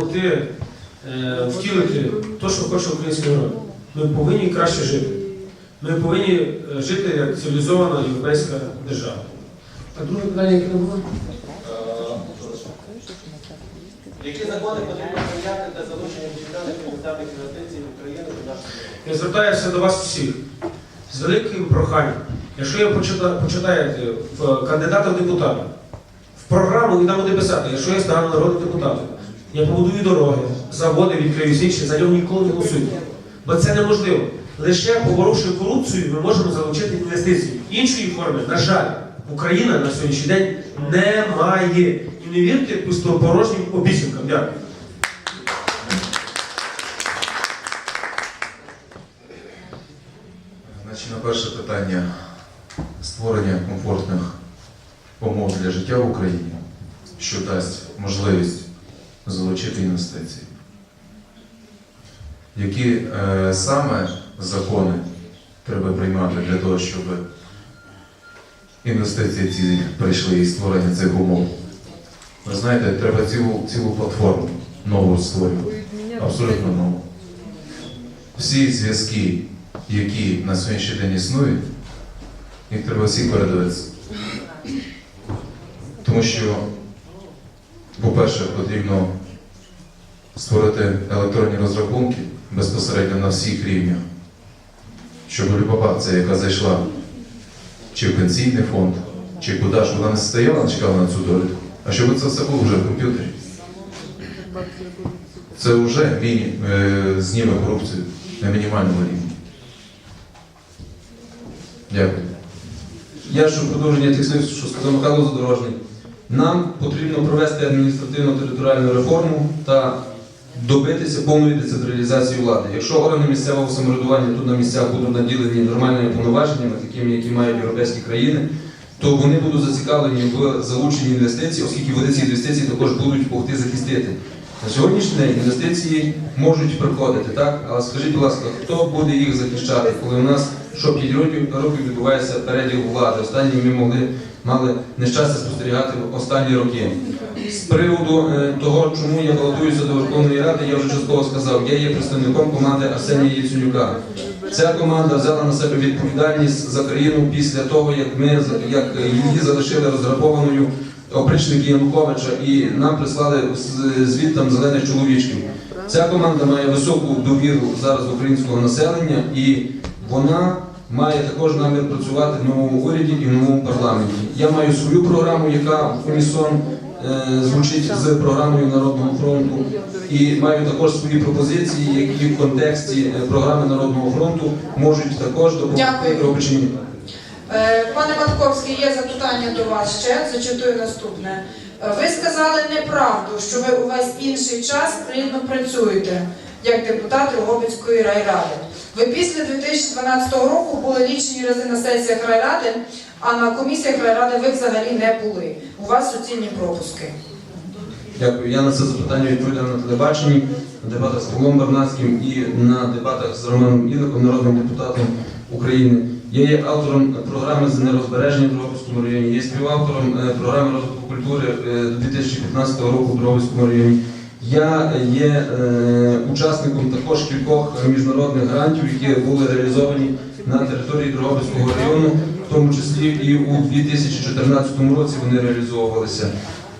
допомогти е, втілити те, що хоче український народ. Ми повинні краще жити. Ми повинні е, жити як цивілізована європейська держава. А друге питання, яке було? Які закони потрібно прийняти для залучення мільйонів іноземних інвестицій в Україну до нашої? Я звертаюся до вас всіх з великим проханням. Якщо ви почита- почитаєте в кандидата в депутати, в програму і там буде писати, якщо я стану народним депутатом, я побудую дороги, заводи відкрию інші, за нього ніколи не голосуйте. Бо це неможливо. Лише поборовши корупцію, ми можемо залучити інвестиції. Іншої форми, на жаль, Україна на сьогоднішній день не має. І не вірте пустопорожнім обіцянкам. Дякую. На перше питання створення комфортних умов для життя в Україні, що дасть можливість залучити інвестиції. Які е, саме закони треба приймати для того, щоб інвестиції ці прийшли і створення цих умов? Ви знаєте, треба цілу, цілу платформу нову створювати, абсолютно нову. Всі зв'язки, які на сьогоднішній день існують, їх треба всі передивитися. Тому що, по-перше, потрібно створити електронні розрахунки безпосередньо на всіх рівнях, щоб люба бабця, яка зайшла чи в пенсійний фонд, чи куди ж вона не стояла, чекала на цю довідку, а щоб це все було вже в комп'ютері. Це вже міні, е, зніме корупцію на мінімальному рівні. Дякую. Я що продовження тих слів, що сказав Михайло Задорожний, нам потрібно провести адміністративно-територіальну реформу та добитися повної децентралізації влади. Якщо органи місцевого самоврядування тут на місцях будуть наділені нормальними повноваженнями, такими, які мають європейські країни, то вони будуть зацікавлені в залученні інвестицій, оскільки вони ці інвестиції також будуть могти захистити. На сьогоднішній день інвестиції можуть приходити, так? Але скажіть, будь ласка, хто буде їх захищати, коли у нас що 5 років, років відбувається переділ влади? Останні ми могли мали нещастя спостерігати в останні роки. З приводу е, того, чому я балотуюся до Верховної Ради, я вже частково сказав, я є представником команди Арсенія Яценюка. Ця команда взяла на себе відповідальність за країну після того, як ми як її залишили розграбованою опричники Януковича і нам прислали звідтам зелених чоловічків. Ця команда має високу довіру зараз українського населення і вона має також намір працювати в новому уряді і в новому парламенті. Я маю свою програму, яка в унісон е, звучить з програмою Народного фронту, і маю також свої пропозиції, які в контексті е, програми Народного фронту можуть також допомогти Дякую. Робочині. Е, Пане Матковський, є запитання до вас ще. Зачитую наступне. Ви сказали неправду, що ви увесь інший час плідно працюєте як депутат Рогобицької райради. Ви після 2012 року були лічені рази на сесіях райради, а на комісіях райради ви взагалі не були. У вас суцільні пропуски. Дякую. Я на це запитання відповідав на телебаченні, на дебатах з Павлом Барнацьким і на дебатах з Романом Іликом, народним депутатом України. Я є автором програми з нерозбереження в Дрогобицькому районі, є співавтором е, програми розвитку культури е, до 2015 року в Дрогобицькому районі. Я є е, учасником також кількох міжнародних грантів, які були реалізовані на території Дрогобицького району, в тому числі і у 2014 році вони реалізовувалися.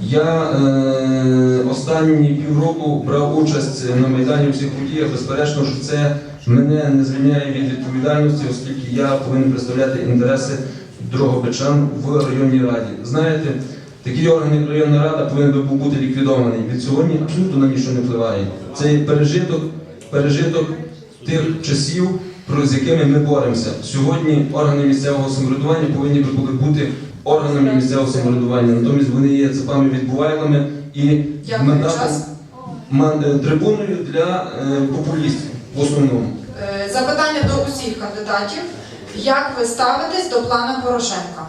Я е, останні півроку брав участь на Майдані у всіх подіях. Безперечно, що це мене не звільняє від відповідальності, оскільки я повинен представляти інтереси Дрогобичан в районній раді. Знаєте, такий орган, як районна рада, повинен би бути ліквідований. Від сьогодні абсолютно на нічого не впливає. Це пережиток, пережиток тих часів, про з якими ми боремося. Сьогодні органи місцевого самоврядування повинні би були бути органами місцевого самоврядування. Натомість вони є цепами відбувайлими і мандатом е, трибуною для е, популістів в основному. Е, Запитання до усіх кандидатів. Як ви ставитесь до плана Порошенка?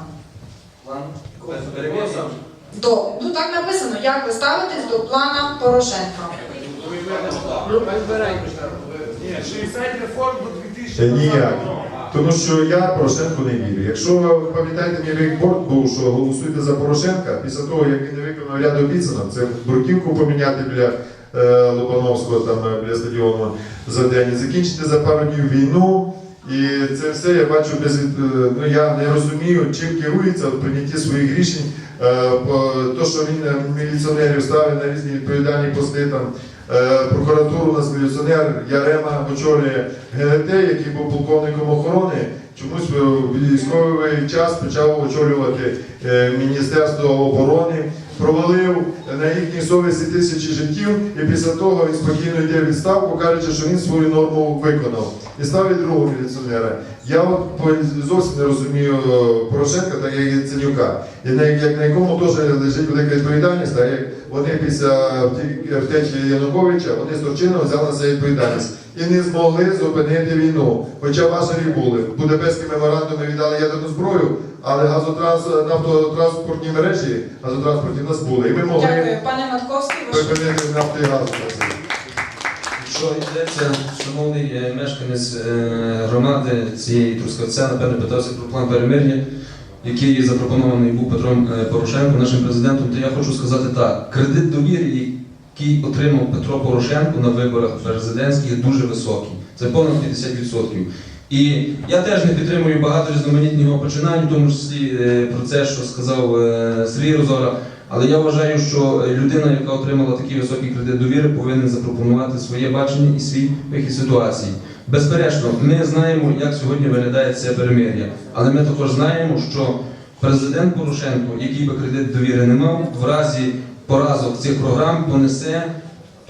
До ну так написано, як ви ставитесь до плана Порошенка? Е, Ніяк. Тому що я Порошенку не вірю. Якщо ви пам'ятаєте, мій рекорд був, що голосуйте за Порошенка, після того, як він не виконав ряд обіцянок, це бруківку поміняти біля е, Лобановського там е, біля стадіону за день, закінчити за пару днів війну. І це все я бачу без е, ну я не розумію, чим керується в прийнятті своїх рішень. Е, То, що він е, міліціонерів ставить на різні відповідальні пости там. Прокуратуру у нас міліціонер Ярема очолює ГНТ, який був полковником охорони, чомусь військовий час почав очолювати Міністерство оборони, провалив на їхній совісті тисячі життів, і після того він спокійно йде відставку, кажучи, що він свою норму виконав. І ставить другого міліціонера. Я от зовсім не розумію е, Порошенка, і Яценюка. Як на якому теж лежить велика відповідальність, так як вони після втечі Януковича, вони з Турчином взяли на себе відповідальність. І не змогли зупинити війну. Хоча важелі були. Будапештські меморандуми віддали ядерну зброю, але газотранс, нафтотранспортні мережі газотранспортні в нас були. І ми могли Дякую. Пане Матковський, ваш припинити нафту і газ. Якщо йдеться, шановний е, мешканець е, громади цієї Трускавця, напевне, питався про план перемир'я, який запропонований був Петром е, Порошенком, нашим президентом, то я хочу сказати так: кредит довіри, який отримав Петро Порошенко на виборах президентських, дуже високий. Це понад 50%. І я теж не підтримую багато різноманітних його починань, в тому числі е, про це, що сказав е, Сергій Розора. Але я вважаю, що людина, яка отримала такий високий кредит довіри, повинен запропонувати своє бачення і свій вихід ситуації. Безперечно, ми знаємо, як сьогодні виглядає це перемир'я, але ми також знаємо, що президент Порошенко, який би кредит довіри не мав, в разі поразок цих програм понесе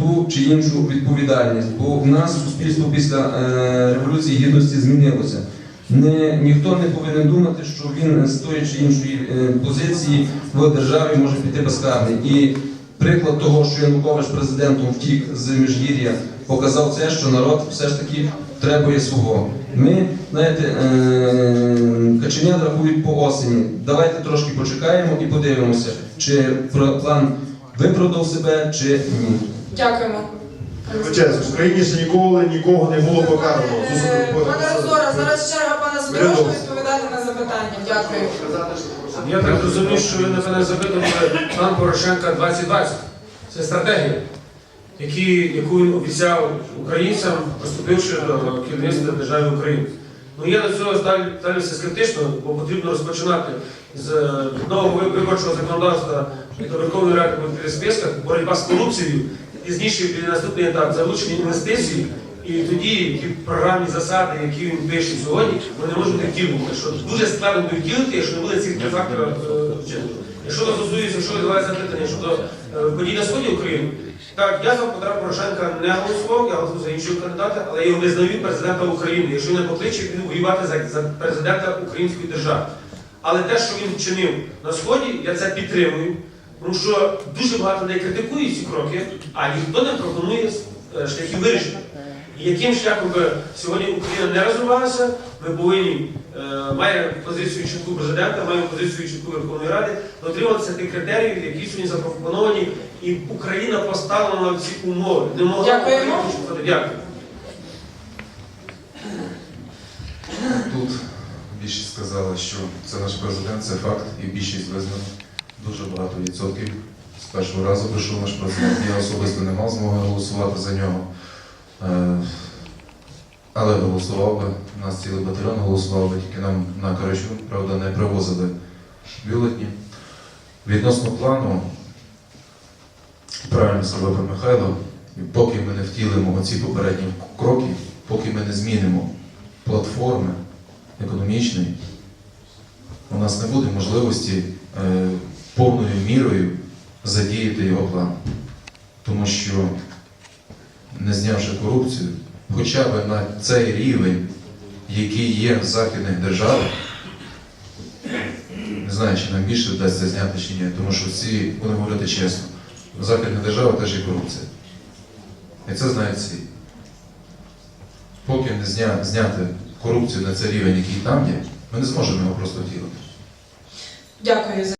ту чи іншу відповідальність. Бо в нас суспільство після е, революції гідності змінилося. Не, ніхто не повинен думати, що він з тої чи іншої е, позиції в державі може піти безкарний. І приклад того, що Янукович президентом втік з Міжгір'я, показав це, що народ все ж таки требує свого. Ми, знаєте, е, каченят рахують по осені. Давайте трошки почекаємо і подивимося, чи план виправдав себе, чи ні. Дякуємо. Чесно, в Україні ще ніколи нікого не було покарано. Е, Пане Розора, зараз черга пана Задорожного відповідати на запитання. Дякую. Я так розумію, що ви напевне запитували план Порошенка 2020. Це стратегія, які, яку він обіцяв українцям, поступивши до керівництва держави України. Ну я до цього став- ставлюся скептично, бо потрібно розпочинати з нового виборчого законодавства до Верховної Ради по списках, боротьба з корупцією, пізніше буде наступний етап залучення інвестицій. І тоді ті програмні засади, які він пише сьогодні, вони можуть втілювати. Що дуже складно втілити, якщо не буде цих три фактора е, вчинено. Якщо стосується, що відбувається запитання щодо е, подій на сході України, так, я за Петра Порошенка не голосував, я голосував за іншого кандидата, але я його визнаю президента України. Якщо не покличе, він воювати за, за президента української держави. Але те, що він вчинив на сході, я це підтримую. Тому що дуже багато людей критикують ці кроки, а ніхто не пропонує е, шляхів вирішення. І яким шляхом би сьогодні Україна не розвивалася, ми повинні, е, має позицію чітку президента, маємо позицію чітку Верховної Ради, дотримуватися тих критеріїв, які сьогодні запропоновані, і Україна поставлена в ці умови. Не могла Дякуємо. Україна- Дякую. Тут більшість сказала, що це наш президент, це факт, і більшість визнана. Дуже багато відсотків. З першого разу прийшов наш президент. Я особисто не мав змоги голосувати за нього. Е, Але голосував би, нас цілий батальйон голосував би, тільки нам на Карачу, правда, не привозили бюлетні. Відносно плану, правильно пан Михайло, поки ми не втілимо оці попередні кроки, поки ми не змінимо платформи економічної, у нас не буде можливості е, повною мірою задіяти його план. Тому що, не знявши корупцію, хоча б на цей рівень, який є в західних державах, не знаю, чи нам більше вдасться зняти чи ні, тому що всі, будемо говорити чесно, в західних державах теж є корупція. І це знають всі. Поки не зня, зняти корупцію на цей рівень, який там є, ми не зможемо його просто втілити. Дякую за